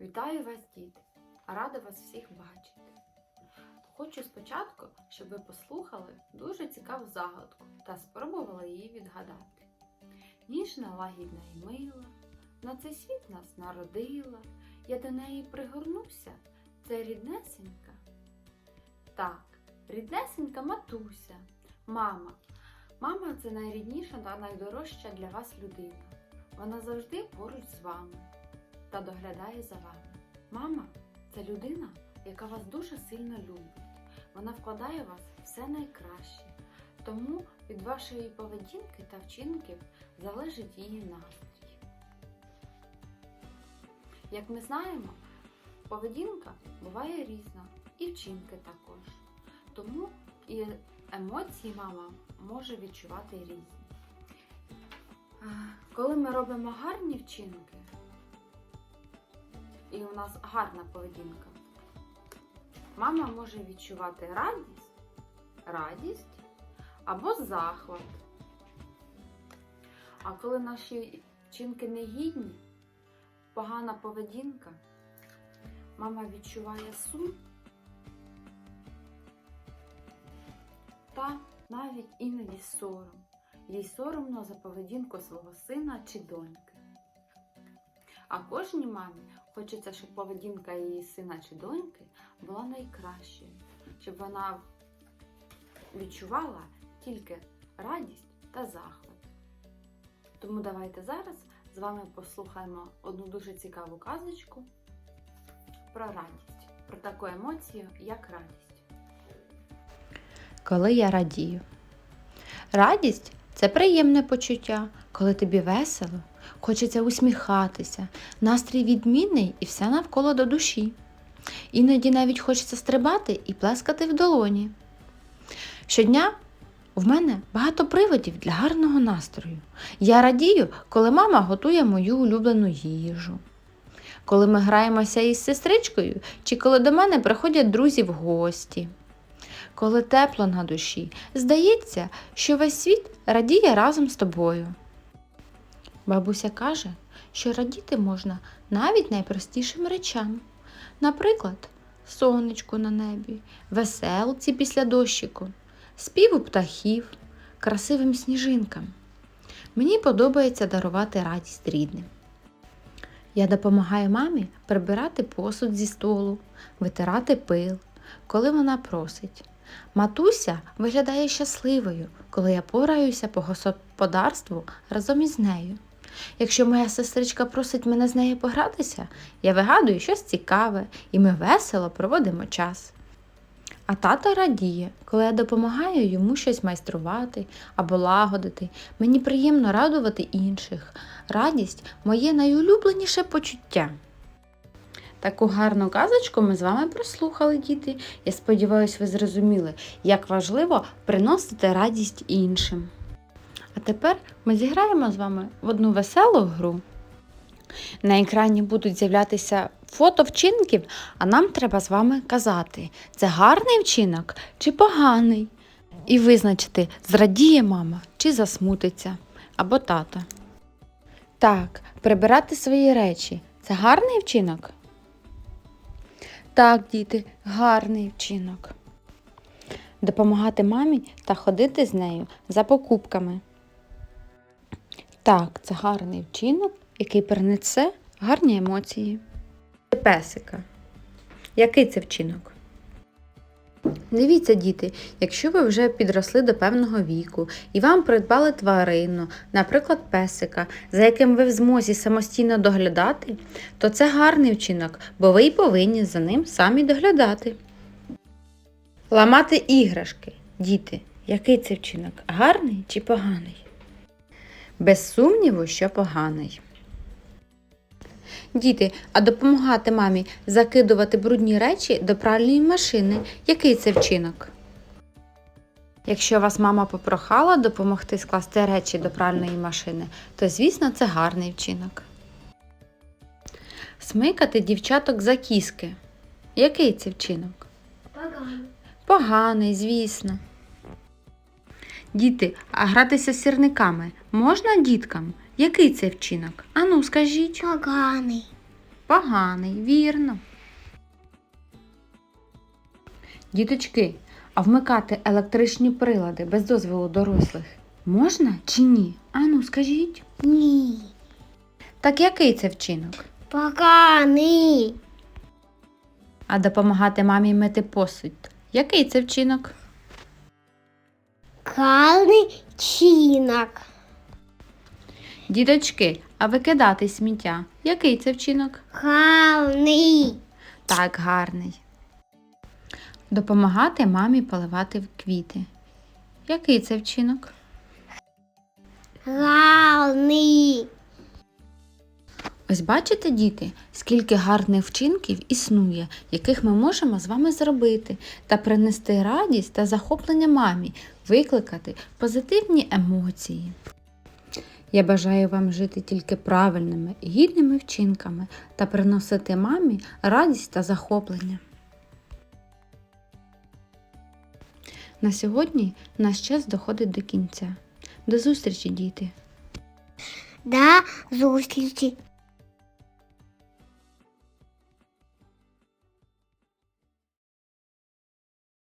Вітаю вас, діти! Рада вас всіх бачити. Хочу спочатку, щоб ви послухали дуже цікаву загадку та спробували її відгадати. Ніжна, лагідна і мила, на цей світ нас народила, я до неї пригорнуся, це ріднесенька. Так, ріднесенька матуся, мама. Мама це найрідніша та найдорожча для вас людина. Вона завжди поруч з вами та доглядає за вами. Мама це людина, яка вас дуже сильно любить. Вона вкладає в вас все найкраще. Тому від вашої поведінки та вчинків залежить її настрій. Як ми знаємо, поведінка буває різна, і вчинки також. Тому і емоції мама може відчувати різні. Коли ми робимо гарні вчинки, і у нас гарна поведінка, мама може відчувати радість, радість або захват. А коли наші вчинки негідні, погана поведінка, мама відчуває сум та навіть іноді сором. Їй соромно за поведінку свого сина чи доньки. А кожній мамі хочеться, щоб поведінка її сина чи доньки була найкращою, щоб вона відчувала тільки радість та захват. Тому давайте зараз з вами послухаємо одну дуже цікаву казочку про радість, про таку емоцію, як радість. коли я радію. Радість це приємне почуття, коли тобі весело, хочеться усміхатися, настрій відмінний і все навколо до душі. Іноді навіть хочеться стрибати і плескати в долоні. Щодня в мене багато приводів для гарного настрою. Я радію, коли мама готує мою улюблену їжу. Коли ми граємося із сестричкою, чи коли до мене приходять друзі в гості коли тепло на душі, здається, що весь світ радіє разом з тобою. Бабуся каже, що радіти можна навіть найпростішим речам. Наприклад, сонечку на небі, веселці після дощику, співу птахів, красивим сніжинкам. Мені подобається дарувати радість рідним. Я допомагаю мамі прибирати посуд зі столу, витирати пил, коли вона просить. Матуся виглядає щасливою, коли я пораюся по господарству разом із нею. Якщо моя сестричка просить мене з нею погратися, я вигадую щось цікаве і ми весело проводимо час. А тато радіє, коли я допомагаю йому щось майструвати або лагодити. Мені приємно радувати інших. Радість моє найулюбленіше почуття. Таку гарну казочку ми з вами прослухали, діти. Я сподіваюся, ви зрозуміли, як важливо приносити радість іншим. А тепер ми зіграємо з вами в одну веселу гру. На екрані будуть з'являтися фото вчинків, а нам треба з вами казати, це гарний вчинок чи поганий. І визначити, зрадіє мама чи засмутиться або тата. Так, прибирати свої речі це гарний вчинок? Так, діти, гарний вчинок. Допомагати мамі та ходити з нею за покупками. Так, це гарний вчинок, який принесе гарні емоції. Песика. Який це вчинок? Дивіться, діти, якщо ви вже підросли до певного віку і вам придбали тварину, наприклад, песика, за яким ви в змозі самостійно доглядати, то це гарний вчинок, бо ви й повинні за ним самі доглядати. Ламати іграшки. Діти, який це вчинок? Гарний чи поганий? Без сумніву, що поганий. Діти, а допомагати мамі закидувати брудні речі до пральної машини. Який це вчинок? Якщо вас мама попрохала допомогти скласти речі до пральної машини, то звісно це гарний вчинок. Смикати дівчаток за кіски. Який це вчинок? Поганий. Поганий, звісно. Діти, а гратися з сірниками можна діткам? Який це вчинок? Ану, скажіть. Поганий. Поганий, вірно. Діточки, а вмикати електричні прилади без дозволу дорослих можна чи ні? Ану, скажіть. Ні. Так який це вчинок? Поганий. А допомагати мамі мити посуд. Який це вчинок? Гарний чинок. Діточки, а викидати сміття. Який це вчинок? Гарний. Так, гарний. Допомагати мамі поливати квіти. Який це вчинок? Гарний. Ось бачите, діти, скільки гарних вчинків існує, яких ми можемо з вами зробити та принести радість та захоплення мамі, викликати позитивні емоції. Я бажаю вам жити тільки правильними, гідними вчинками та приносити мамі радість та захоплення. На сьогодні наш час доходить до кінця. До зустрічі, діти! До зустрічі.